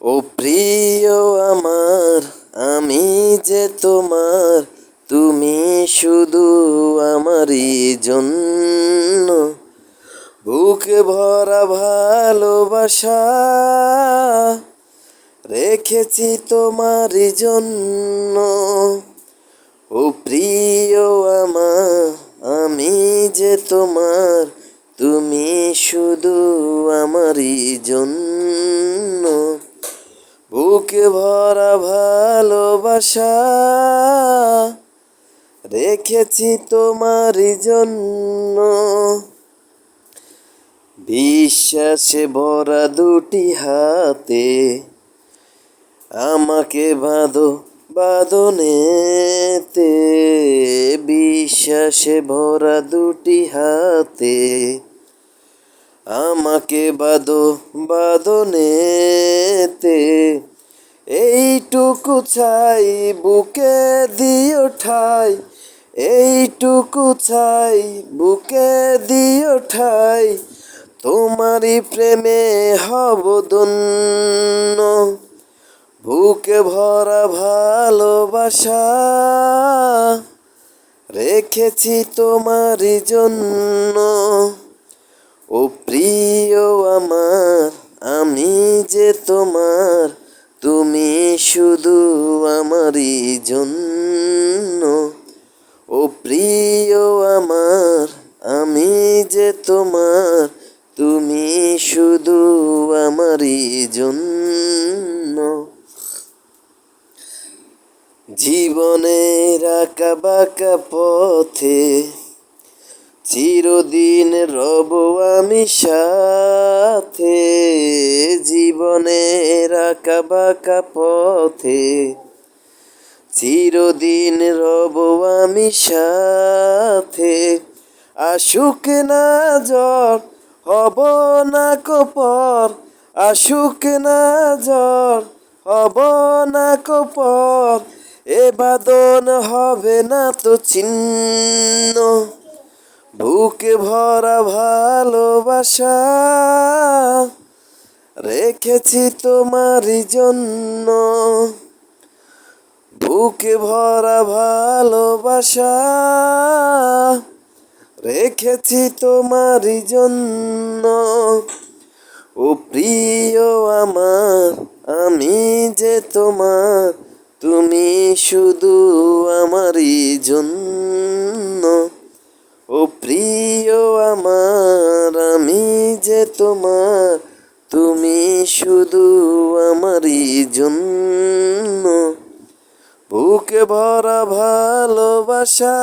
ও প্রিয় আমার, আমি যে তোমার, তুমি শুধু আমারই জন্য। বুকে ভরা ভালোবাসা রেখেছি তোমার জন্য। ও প্রিয় আমার, আমি যে তোমার, তুমি শুধু আমারই জন্য। বুকে ভরা ভালোবাসা রেখেছি তোমারই জন্য। বিশ্বাসে ভরা দুটি হাতে আমাকে বাঁধো বাঁধনেতে। বিশ্বাসে ভরা দুটি হাতে আমাকে বাঁধো বাঁধনেতে। এইটুকু চাই, বুকে দিও ঠাই। এইটুকু চাই, বুকে দিও ঠাই। তোমারই প্রেমে হব ধন্য। বুকে ভরা ভালোবাসা রেখেছি তোমারই জন্য। ও প্রিয় আমার, আমি যে তোমার আমারই জন্য। ও প্রিয় আমার, আমি যে তোমার, তুমি শুধু আমারই জন্য। জীবনের আঁকা বাঁকা পথে চিরদিন রব আমি সাথে। জীবনের আঁকা বাঁকা পথে চিরদিন রব আমি সাথে। আসুক না জ্বর, হব না কপর। আসুক না জ্বর, হব না কপর। এ বাদন হবে না তো চিহ্ন। বুকে ভরা ভালোবাসা রেখেছি তোমারই জন্য। বুকে ভরা ভালোবাসা রেখেছি তোমারই জন্য। ও প্রিয় আমার, আমি যে তোমার, তুমি শুধু আমারই জন্য। ও প্রিয় আমার, আমি যে তোমার, তুমি শুধু আমারই জন্য। ভরা ভালোবাসা।